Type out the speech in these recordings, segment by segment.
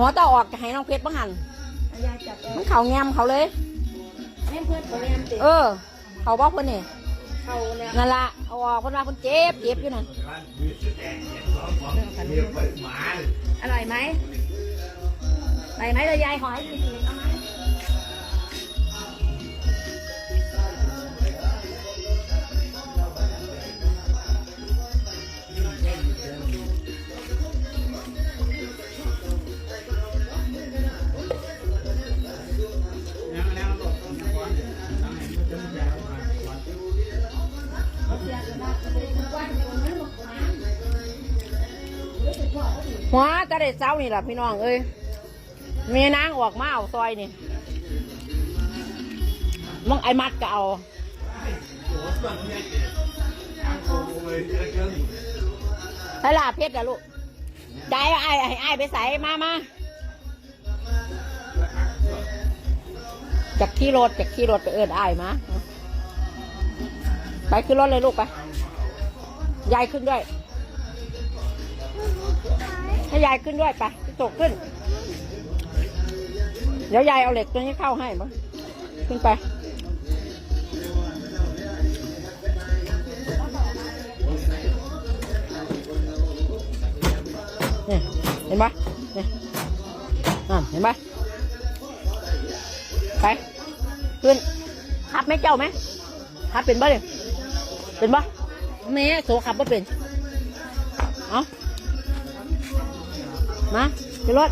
เอาหัวเต่าออกให้น้องเพชรบ้างหันยายจับเอมันเขาแงมเขาเลย แม่เพื่อนของแอมติเออ เขาบอกคนนี่เขาเนี่ยนั่นละเอาออกคนว่าคนเจ็บเจ็บอยู่นั่นอร่อยไหมอร่อยไหมเลยยายขอให้กิน หัวจะได้เจ้านี่แหละพี่น้องเอ้ยเมียนางออกมาเอาซอยนี่มองไอ้มัดก็เอาใส่ลาเพชรอะลูกได้ไอ้ไอ้ไอ้ไปใส่มามาจากขี่รถจากขี่รถไปเอินไอ้มา ไปขึ้นรถเลยลูกไป ยายขึ้นด้วย ยายขึ้นด้วยไปพี่โตขึ้น เดี๋ยวยายเอาเหล็กตัวนี้เข้าให้มั้งขึ้นไปนี่เห็นปะนี่เห็นปะไป ขึ้นขับไหมเจ้าไหมขับเป็นปะเนี่ยเป็นปะแม่โสขับปะเป็น เอา มาขึ้นรถ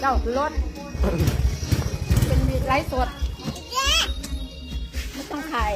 เจ้าขึ้นรถ เป็นมีไลฟ์สดไม่ต้องถ่าย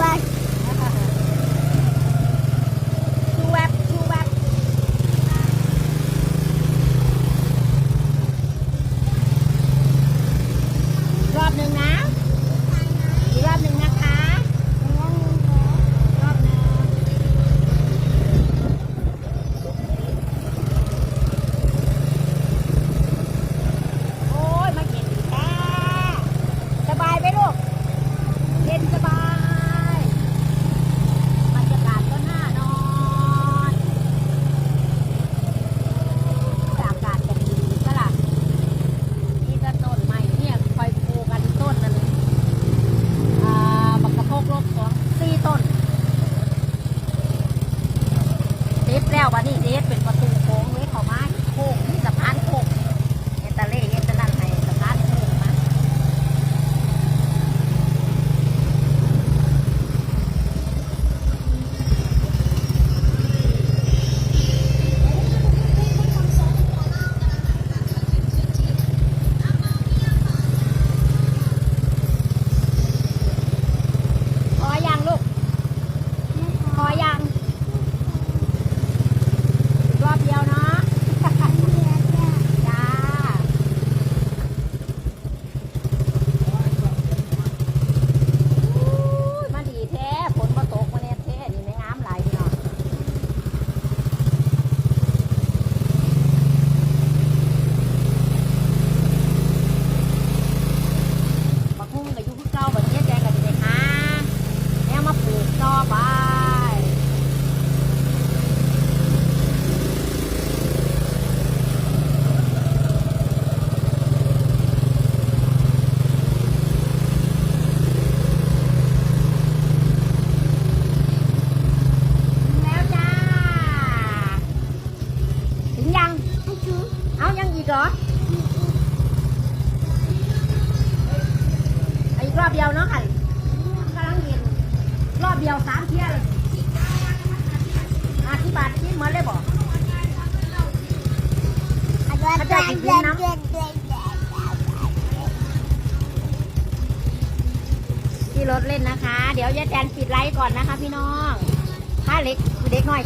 วัรอบหนึ่งนะ อบเดียวเนาะค่ะกำลังเรียนรอบเดียวสามเที่ยเลยอาทิบาทที่เหมือนเลยบอกอาจารย์เรีนน้ำที่รถเล่นนะคะ เดี๋ยวยายแตนปิดไลฟ์ก่อนนะคะ พี่น้องถ้าเล็กเด็กหน่อย